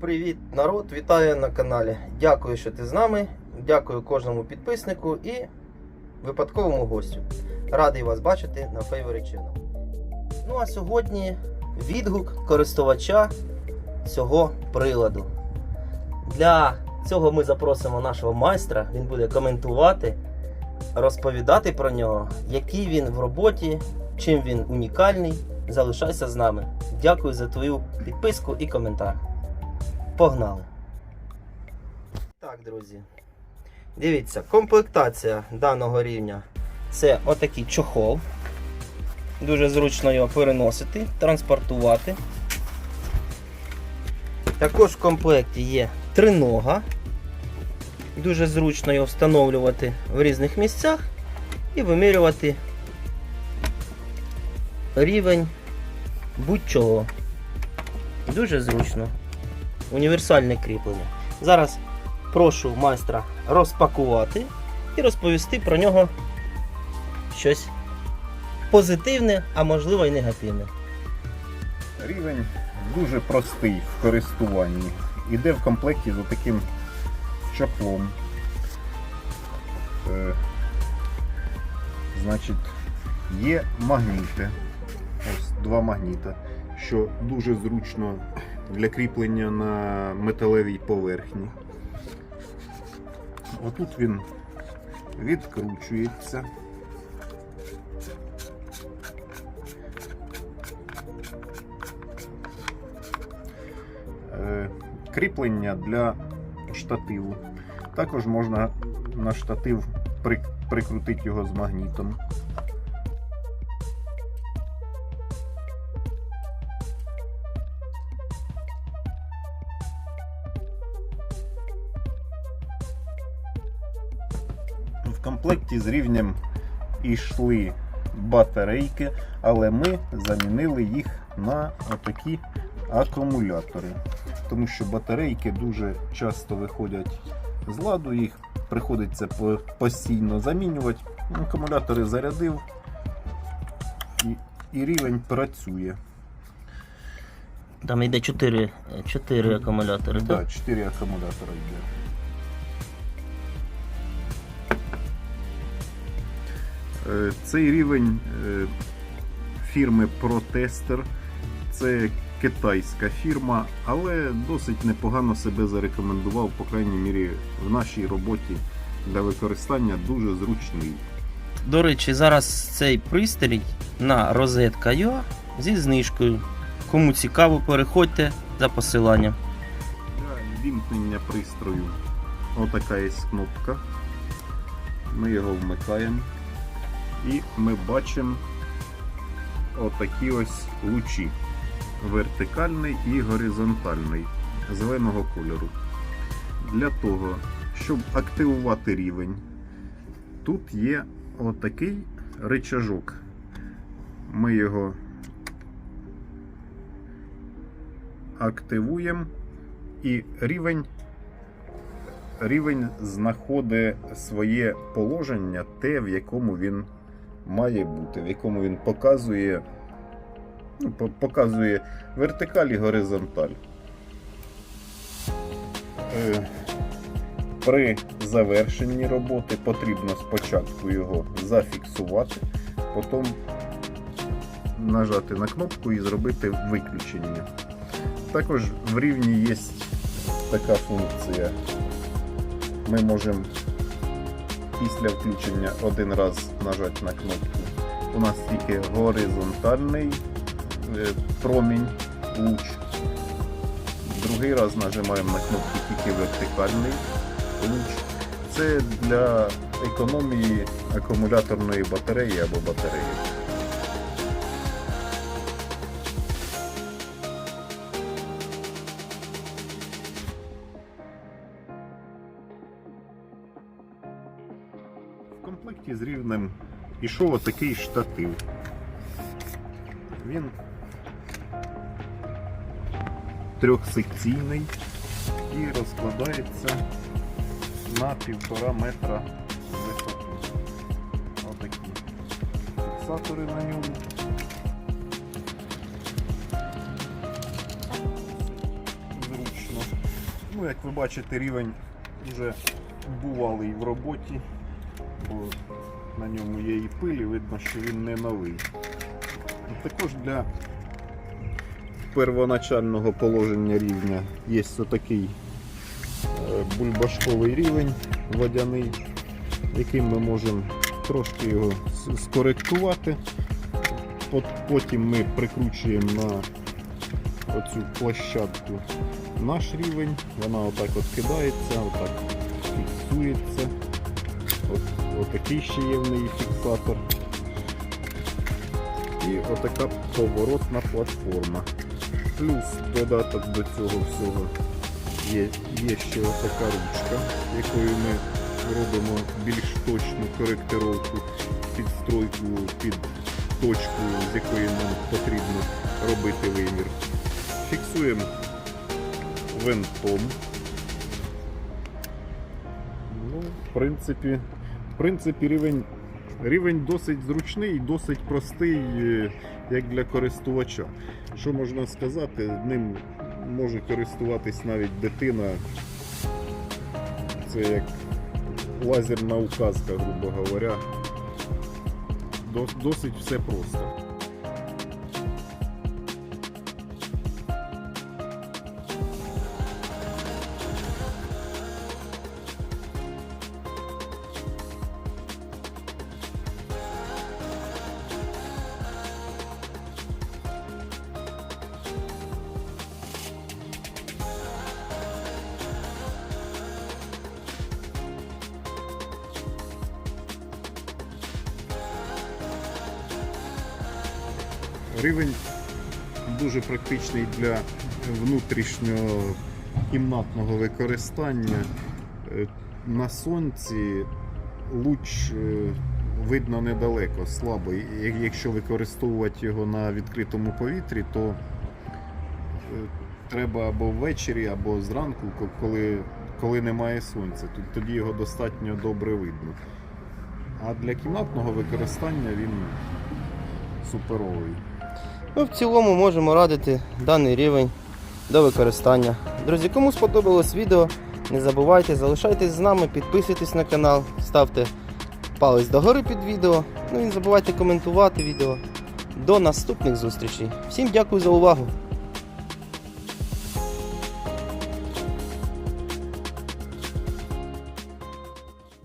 Привіт, народ! Вітаю на каналі. Дякую, що ти з нами. Дякую кожному підписнику і випадковому гостю. Радий вас бачити на Favorite Channel. Ну а сьогодні відгук користувача цього приладу. Для цього ми запросимо нашого майстра. Він буде коментувати, розповідати про нього, який він в роботі, чим він унікальний. Залишайся з нами. Дякую за твою підписку і коментар. Погнали. Так, друзі. Дивіться, комплектація даного рівня це отакий чохол. Дуже зручно його переносити, транспортувати. Також в комплекті є тринога. Дуже зручно його встановлювати в різних місцях і вимірювати рівень будь-чого. Дуже зручно. Універсальне кріплення. Зараз прошу майстра розпакувати і розповісти про нього щось позитивне, а можливо і негативне. Рівень дуже простий в користуванні. Іде в комплекті з таким чохлом. Е, значить, є магніти. Ось два магніти, що дуже зручно для кріплення на металевій поверхні. Отут він відкручується. Е, кріплення для штативу. Також можна на штатив при- прикрутити його з магнітом. Комплекті з рівнем йшли батарейки, але ми замінили їх на отакі акумулятори. Тому що батарейки дуже часто виходять з ладу, їх приходиться постійно замінювати. Акумулятори зарядив і, і рівень працює. Там йде 4, 4 акумулятори. Да, так? 4 акумулятора йде. Цей рівень е, фірми Protester. Це китайська фірма, але досить непогано себе зарекомендував, по крайній мірі, в нашій роботі для використання дуже зручний. До речі, зараз цей пристрій на розетка.ua зі знижкою. Кому цікаво, переходьте за посиланням. Для вімкнення пристрою отака є кнопка. Ми його вмикаємо і ми бачимо отакі ось лучі. Вертикальний і горизонтальний зеленого кольору. Для того, щоб активувати рівень, тут є отакий рычажок. Ми його активуємо і рівень, рівень знаходить своє положення, те, в якому він має бути, в якому він показує, ну, показує вертикаль і горизонталь. Е, При завершенні роботи потрібно спочатку його зафіксувати, потім нажати на кнопку і зробити виключення. Також в рівні є така функція. Ми можемо після включення один раз нажати на кнопку. У нас тільки горизонтальний е, промінь, луч. Другий раз нажимаємо на кнопку тільки вертикальний луч. Це для економії акумуляторної батареї або батареї. З рівнем ішов отакий штатив. Він трьохсекційний і розкладається на півтора метра висоту. Отакі фіксатори на ньому. Зручно. Ну, як ви бачите, рівень вже бувалий в роботі, бо на ньому є і пилі, видно, що він не новий. Також для первоначального положення рівня є отакий е, бульбашковий рівень водяний, яким ми можемо трошки його скоректувати. Потім ми прикручуємо на оцю площадку наш рівень, вона отак от кидається, отак фіксується. От, отакий ще є в неї фіксатор. І отака поворотна платформа. Плюс додаток до цього всього є, є ще отака ручка, якою ми робимо більш точну коректировку, підстройку під точку, з якої нам потрібно робити вимір. Фіксуємо винтом. Ну, в принципі, в принципі, рівень, рівень досить зручний і досить простий, е, як для користувача. Що можна сказати, ним може користуватись навіть дитина. Це як лазерна указка, грубо говоря. Досить все просто. Рівень дуже практичний для внутрішнього кімнатного використання. Е, На сонці луч е, видно недалеко, слабо. Якщо використовувати його на відкритому повітрі, то е, треба або ввечері, або зранку, коли, коли немає сонця. Тоді його достатньо добре видно. А для кімнатного використання він суперовий. Ну, в цілому можемо радити даний рівень до використання. Друзі, кому сподобалось відео, не забувайте, залишайтесь з нами, підписуйтесь на канал, ставте палець догори під відео. Ну і не забувайте коментувати відео. До наступних зустрічей. Всім дякую за увагу!